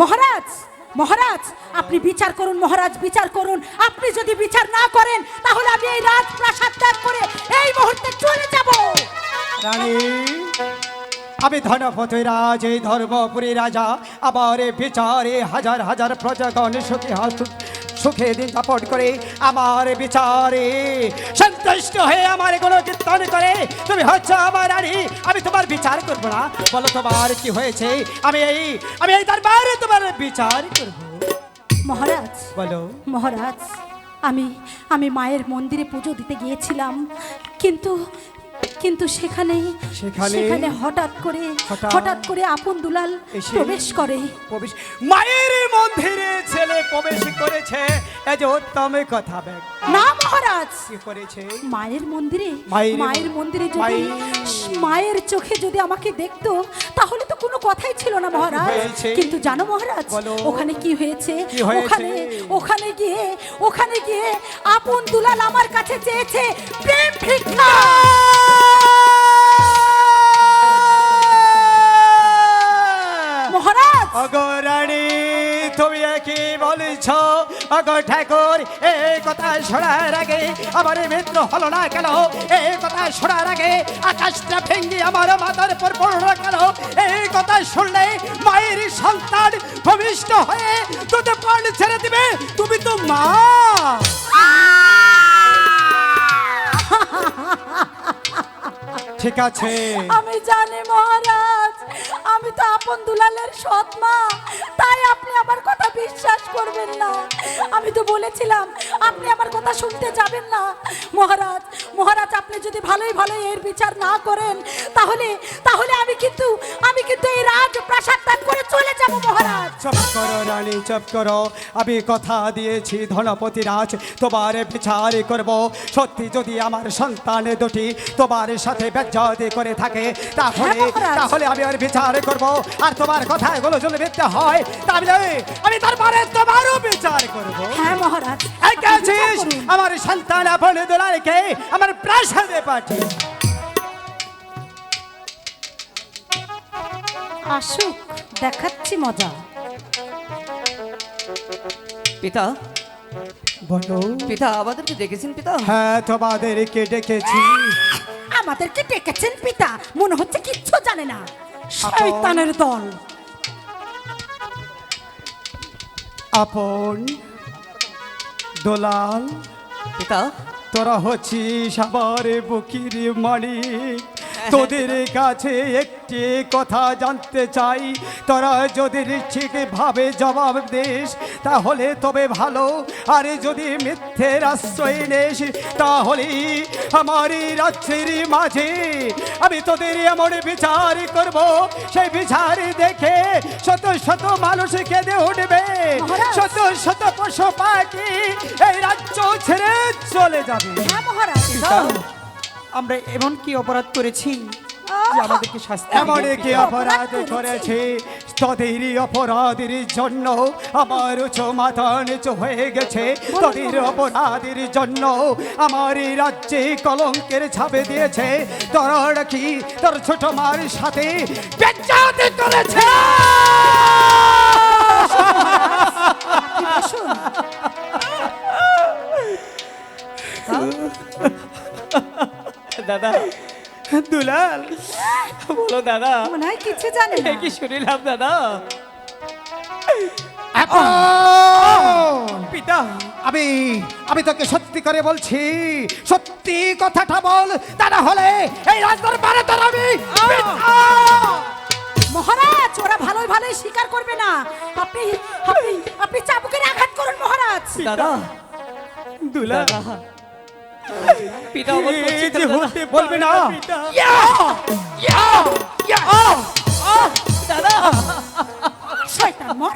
মহারাজ মহারাজ, আপনি বিচার করুন, মহারাজ, বিচার করুন। আপনি যদি বিচার না করেন, তাহলে আমি এই রাজপ্রাসাদ ত্যাগ করে এই মুহূর্তে চলে যাব। আমি ধনপতি রাজ, এই ধর্মপুরী রাজা আবার বিচারে হাজার হাজার প্রজাগণ সুখী হাত সুখে দিন যাপন করে আমার বিচারে। সন্তুষ্ট হয়ে আমার কোনো কীর্তন করে। তুমি হচ্ছে আমার রানী আমি তোমার বিচার করব না। বলো তোমার কি হয়েছে? আমি এই আমি এই দরবারে তোমার বিচার করব। মহারাজ বলো। মহারাজ আমি আমি মায়ের মন্দিরে পুজো দিতে গিয়েছিলাম। কিন্তু কিন্তু সেখানে সেখানে? হঠাৎ করে হঠাৎ? করে আপন দুলাল? প্রবেশ করে প্রবেশ মায়ের মন্দিরে ছেলে প্রবেশ করেছে এই যে উত্তম কথা ব্যাগ না মহারাজ। কি করেছে? মায়ের মন্দিরে মায়ের- মন্দিরে যদি মায়ের- চোখে যদি আমাকে দেখতো তাহলে তো কোনো কথাই ছিল না মহারাজ। কিন্তু জানো মহারাজ ওখানে কি হয়েছে? ওখানে ওখানে গিয়ে ওখানে গিয়ে আপন দুলাল আমার কাছে চেয়েছে প্রেম ভিক্ষা মহারাজ! অগরানী তুমি কি বলছ? অগ ঠাকুর, এই কথা শোনার আগে আমার মিত্র হলো না কেন? এই কথা শোনার আগে আকাশটা ভেঙ্গি আমার মাথার উপর পড়ল কেন? এই কথা শুনলে মায়ের সন্তান ভূমিষ্ঠ হয়ে তোদের প্রাণ ছেড়ে দিবে। তুমি তো মা। ঠিক আছে। আমি জানি মহারাজ, আমি তো আপন দুলালের সৎ মা। তাই আপনি আমার বিশ্বাস করবেন না। আমি তো বলেছিলাম আপনি আমার কথা শুনতে যাবেন না। মহারাজ মহারাজ আপনি যদি ভালোই ভালোই এর বিচার না করেন তাহলে তাহলে আমি কিন্তু আমি কিন্তু এই রাজ প্রাসাদ ত্যাগ করে চলে যাব মহারাজ। চুপ করো রানী চুপ করো। আমি কথা দিয়েছি ধনপতি রাজ তোমার বিচার করব। সত্যি যদি আমার সন্তান দুটি তোমার সাথে বেজ্জতি করে থাকে তাহলে হ্যাঁ, তাহলে আমি ওর বিচার করব। আর তোমার কথাগুলো যদি মিথ্যে হয় তাহলে আমি তারপরে তোমারও বিচার করব। হ্যাঁ মহারাজ আমার সন্তান আপন দুলালকে আমার প্রাসাদে পাঠিয়ে আসুক দেখাচ্ছি মজা। পিতা বলো। পিতা আমাদেরকে দেখেছেন পিতা? হ্যাঁ তোমাদেরকে ডেকেছি। আমাদেরকে ডেকেছেন পিতা মনে হচ্ছে কিচ্ছু জানে না। শয়তানের দল। আপন দোলাল। পিতা তোরা হচ্ছিস আবার বুকির মালিক। তোদের কাছে একটি কথা জানতে চাই। তোরা যদি ঠিকভাবে জবাব দিস তাহলে তবে ভালো। আর যদি মিথ্যের আশ্রয় নেস তাহলে আমার রাজ্যের মাঝে আমি তোদের এমন বিচার করব। সেই বিচার দেখে শত শত মানুষ কেঁদে উঠবে। শত শত পশু পাখি এই রাজ্য ছেড়ে চলে যাবে। হ্যাঁ মহারাজ আমরা এমন কি অপরাধ করেছি যে আমাদেরকে শাস্তি এমন কি অপরাধ করেছে। তোদের অপরাধের জন্য আমার উঁচু মাথা নিচু হয়ে গেছে। তোদের অপরাধের জন্য আমার এই রাজ্যে কলঙ্কের ছাপে দিয়েছে। তোর কি? তোর ছোট মার সাথে করেছে। দুলাল। বলো দাদা। মনে হয় কিছু জানে না। কি শুনিলাম দাদা? পিতা আমি আমি তোকে সত্যি করে বলছি সত্যি কথাটা বল। তা না হলে এই রাজদরবারে বারে তোর আমি মহারাজ ওরা ভালোই ভালোই স্বীকার করবে না। আপনি আপনি আপনি চাবুকের আঘাত করুন মহারাজ। দাদা দুলাল। দাদা। পিতা? হতে বলবে না। দাদা। শয়তান মর।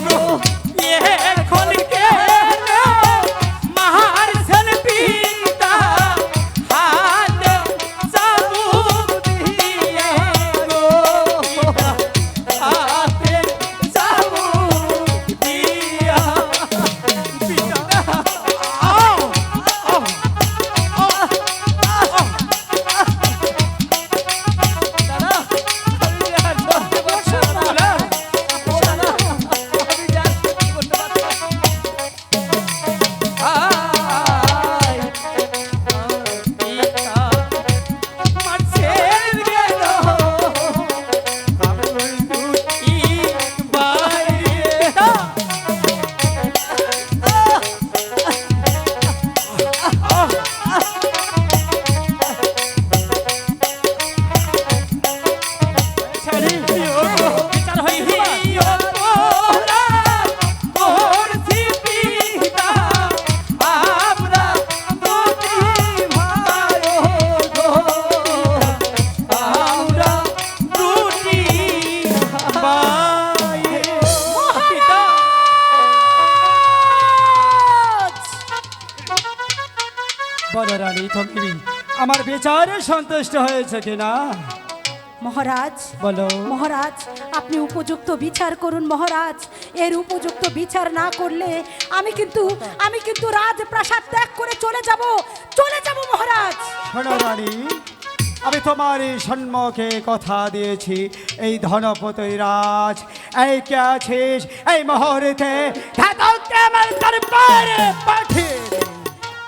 no. রানী তুমি আমার বিচারে সন্তুষ্ট হয়েছে কিনা? মহারাজ বলো। মহারাজ আপনি উপযুক্ত বিচার করুন মহারাজ। এর উপযুক্ত বিচার না করলে আমি কিন্তু আমি কিন্তু রাজপ্রাসাদ ত্যাগ করে চলে যাব। চলে যাব মহারাজ। শোনো রানী আমি তোমার এই সম্মুখে কথা দিয়েছি। এই ধনপতি রাজ এই কে আছিস? এই মুহূর্তে আমার দরবারে পাঠিয়ে।